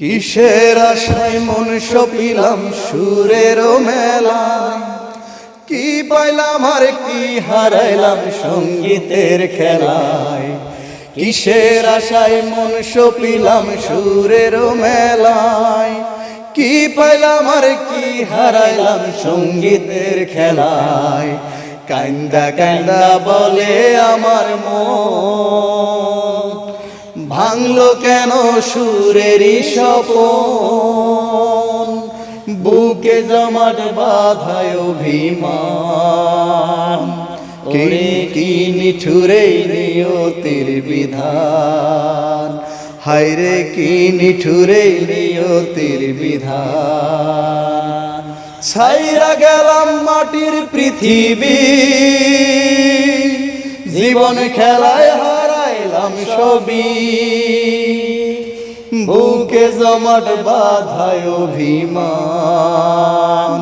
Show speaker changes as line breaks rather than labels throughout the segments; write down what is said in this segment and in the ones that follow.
কিসের আশায় মন সপিলাম সুরের মেলা কি পাইলাম আর কি হারাইলাম সঙ্গীতের খেলায়? কিসের আশায় মন সপিলাম সুরের মেলায়? কি পাইলাম আর কি হারাইলাম সঙ্গীতের খেলায়? কান্দা কান্দা বলে আমার মন। ভাঙলো কেন সুরেরই স্বপন? বুকে জমাট বাধায় অভিমান। কে কি নিঠুরে নিয়তির বিধান? হায়রে কি নিঠুরে নিয়তির বিধান? ছাইরা গেলাম মাটির পৃথিবী। জীবন খেলায় সবই বুকে জমাট বাধায় অভিমান।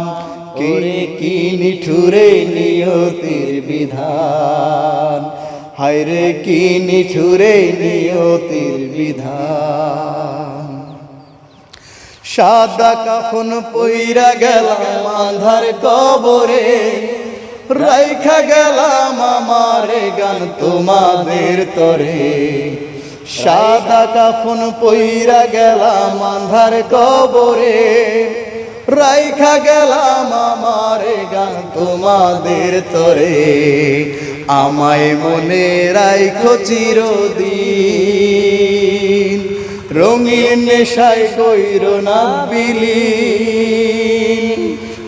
করে কি নিঠুরে নিয়তির বিধান? হায়রে কি নিঠুরে নিয়তির বিধান? সাদা কাফন পইরা গেলাম আধার কবরে। রাইখা গেলাম আমার গান তোমাদের তরে। সাদা কাফন পইরা গেলাম আধার কবরে। রাইখা গেলাম আমার গান তোমাদের তরে। আমায় মনে রাইখো চিরদিন। রঙিন নেশায় কইর না বিলীন।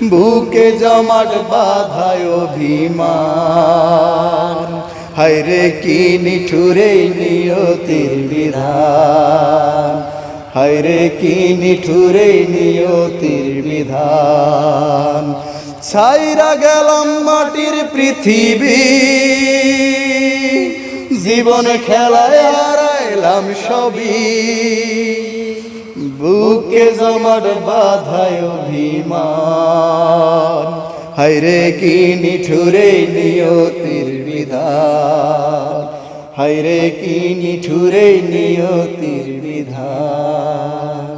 বুকে জমাট বাধায় অভিমান। হায়রে কি নিঠুরে নিয়তির বিধান। হায়রে কি নিঠুরে নিয়তির বিধান। ছাইরা গেলাম মাটির পৃথিবী। জীবন খেলায় হারাইলাম সবই। বুকে জমার বাধায় অভিমান। হাইরে কি নিঠুরে নিয়তির বিধান। হাইরে কি নিঠুরে নিয়তির বিধান।